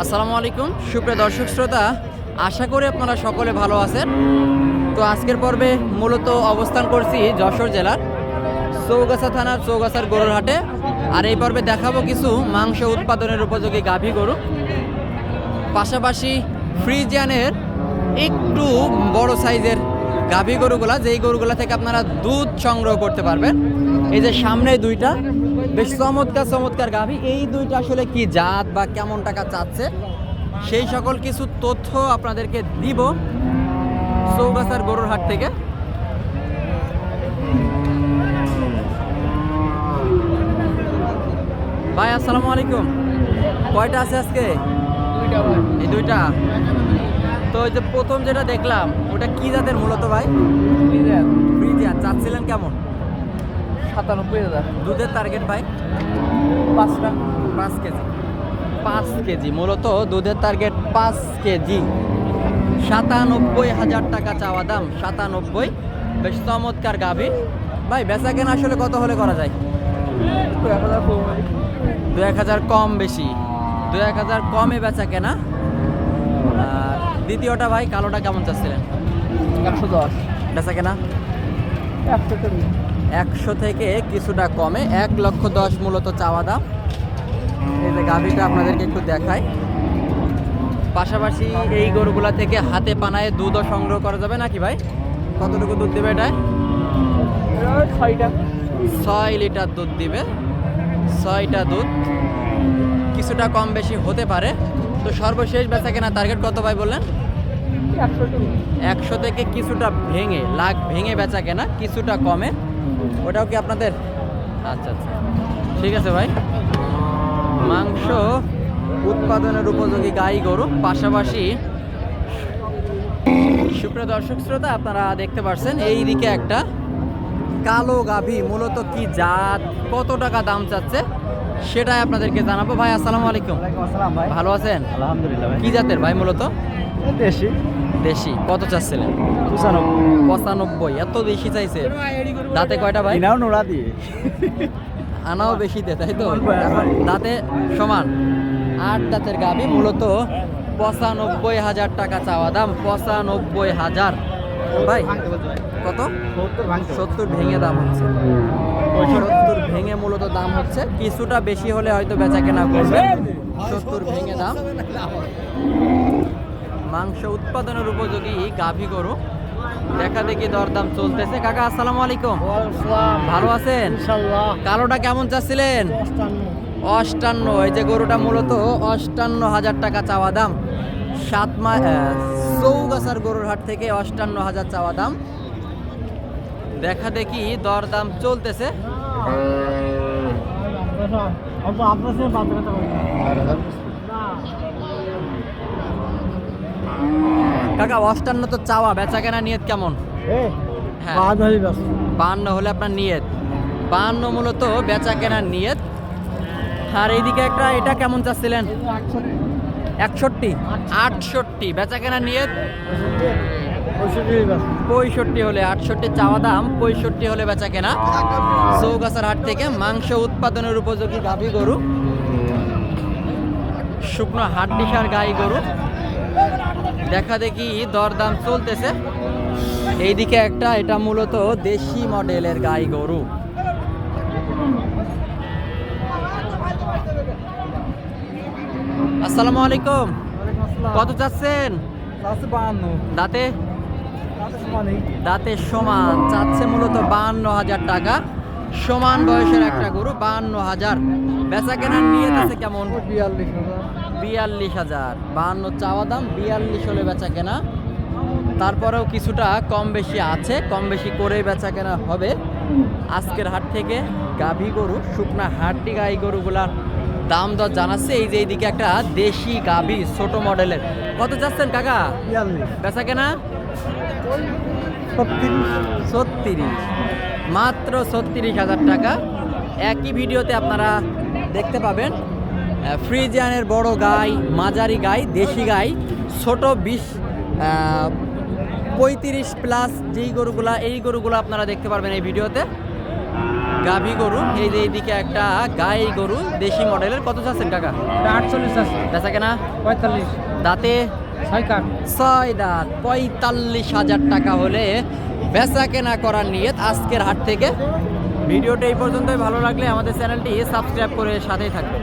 আসসালামু আলাইকুম। সুপ্রিয় দর্শক শ্রোতা, আশা করি আপনারা সকলে ভালো আছেন। তো আজকের পর্বে মূলত অবস্থান করছি যশোর জেলার চৌগাছা থানার চৌগাছার গরুর হাটে। আর এই পর্বে দেখাবো কিছু মাংস উৎপাদনের উপযোগী গাভী গরু। পাশাপাশি ফ্রিজিয়ানের একটু বড় সাইজের গাভী গরুগুলা, যেই গরুগুলা থেকে আপনারা দুধ সংগ্রহ করতে পারবেন, এই যে সামনে দুইটা, বেশ চমৎকার চমৎকার গাভী। এই দুইটা আসলে কি জাত বা কেমন টাকা চাচ্ছে, সেই সকল কিছু তথ্য আপনাদেরকে দিব চৌগাছার গরুর হাট থেকে। ভাই, আসসালামু আলাইকুম। কয়টা আছে আজকে? এই দুইটা। তো ওই যে প্রথম যেটা দেখলাম ওটা কি জাতের মূলত ভাই? ফ্রিজিয়ান। চাচ্ছিলেন কেমন? সাতানব্বই হাজার। দুধের টার্গেট ভাই? পাঁচটা পাঁচ কেজি। পাঁচ কেজি মূলত দুধের টার্গেট পাঁচ কেজি। সাতানব্বই হাজার টাকা চাওয়া দাম সাতানব্বই। বেশ চমৎকার গাভী। ভাই বেচা কেনা আসলে কত হলে করা যায়? দু এক হাজার কম বেশি। দু এক হাজার কমে বেচা কেনা। আর দ্বিতীয়টা ভাই কালোটা কেমন চাচ্ছিলেন? একশো দশ। বেচা কেনা? একশো কেজি একশো থেকে কিছুটা কমে এক লক্ষ দশ মূলত চাওয়া দাম। এই যে গাভীটা আপনাদেরকে একটু দেখায় পাশাপাশি এই গরুগুলা থেকে হাতে পানায় দুধও সংগ্রহ করা যাবে নাকি ভাই? কতটুকু দুধ দেবে এটা? ছয়টা। ছয় লিটার দুধ দিবে। ছয়টা দুধ। কিছুটা কম বেশি হতে পারে। তো সর্বশেষ বেচা কেনা টার্গেট কত ভাই বললেন? একশো থেকে কিছুটা ভেঙে, লাখ ভেঙে বেচা কেনা, কিছুটা কমে। ওটাও কি আপনাদের? আচ্ছা আচ্ছা। ঠিক আছে ভাই। মাংস উৎপাদনের উপযোগী গাই গরু, পাশাপাশি সুপ্রিয় দর্শক শ্রোতা, আপনারা দেখতে পাচ্ছেন এই দিকে একটা কালো গাভী মূলত কি জাত, কত টাকা দাম চাচ্ছে? সেটাই আপনাদেরকে জানাব। ভাই আসসালামু আলাইকুম। আসসালাম ভাই। ভালো আছেন? আলহামদুলিল্লাহ ভাই। কি জাতের ভাই মূলত? দেশি। দেশি। কত চাচ্ছিলেন? পঁচানব্বই। এত বেশি চাইছে? দাঁতে কয়টা ভাই? নাও নোড়া দিয়ে। আনাও বেশিতে তাই তো? দাঁতে সমান? আট দাঁতের গাবি মূলত পঁচানব্বই হাজার টাকা চাওয়া দাম। পঁচানব্বই হাজার। ভাই কত? সত্তর ভেঙে দাম হচ্ছে। সত্তর ভেঙে মূলত দাম হচ্ছে কিছুটা বেশি হলে হয়তো বেচা কেনা করবে। সত্তর ভেঙে দাম। মাংস উৎপাদনের উপযোগী গাভী গরু। দেখা দেখি দরদাম চলতেছে। কাকা আসসালামু আলাইকুম। ভালো আছেন? কালোটা কেমন চাচ্ছিলেন? অষ্টান্ন। এই যে গরুটা মূলত অষ্টান্ন হাজার টাকা চাওয়া দাম। সাত মা চৌগাছার গরুর হাট থেকে অষ্টান্ন হাজার চাওয়া দাম। দেখা দেখি দরদাম চলতেছে। কাকা, অষ্টান্ন তো চাওয়া বেচা কেনা নিয়ত কেমন? হ্যাঁ। বান্ন হলে আপনার নিয়ত। বান্ন মূলত বেচা কেনার নিয়ত। আর এইদিকে একটা, এটা কেমন চাচ্ছিলেন? একষট্টি। আটষট্টি বেচা কেনার নিয়ত পঁয়ষট্টি হলে আটষট্টি চাওয়া দাম পঁয়ষট্টি হলে বেচা কেনা চৌগাছার হাট থেকে মাংস উৎপাদনের উপযোগী গাভী গরু। শুকনো হাড্ডিসার গাই গরু। দেখা দেখি দরদাম চলতেছে। এইদিকে একটা এটা মূলত দেশি মডেলের গাই গরু। আসসালামু আলাইকুম। কত চাচ্ছেন? দাঁতে? দাঁতে সমান চাচ্ছে মূলত বাহান্ন হাজার টাকা। সমান বয়সের একটা গরু বাহান্ন হাজার। বেচা কেনার নিয়ে আছে কেমন? বিয়াল্লিশ বিয়াল্লিশ হাজার। বাহান্ন চাওয়া দাম বিয়াল্লিশ হলে বেচা কেনা। তারপরেও কিছুটা কম বেশি আছে কম বেশি করেই বেচা কেনা হবে। আজকের হাট থেকে গাভী গরু শুকনা হাটটি গাই গরুগুলার দাম দর জানাচ্ছে। এই যে এইদিকে একটা দেশি গাভী ছোট মডেলের। কত যাচ্ছেন কাকা? বেচা কেনা? ছত্রিশ। মাত্র ছত্রিশ হাজার টাকা। একই ভিডিওতে আপনারা দেখতে পাবেন ফ্রিজিয়ানের বড় গাই মাঝারি গাই দেশি গাই ছোট বিশ পঁয়ত্রিশ প্লাস যেই গরুগুলা এই গরুগুলো আপনারা দেখতে পারবেন এই ভিডিওতে। গাভী গরু এই যে এইদিকে একটা গাই গরু দেশি মডেলের কত চাচ্ছেন কাকা? আটচল্লিশ আছে। বেচা কেনা? পঁয়তাল্লিশ। দাঁতে? ছয় কাঠ ছয় দাঁত পঁয়তাল্লিশ হাজার টাকা হলে বেচা কেনা করার নিয়ে আজকের হাট থেকে। ভিডিওটা এই পর্যন্তই ভালো লাগলে আমাদের চ্যানেলটি সাবস্ক্রাইব করে সাথেই থাকবে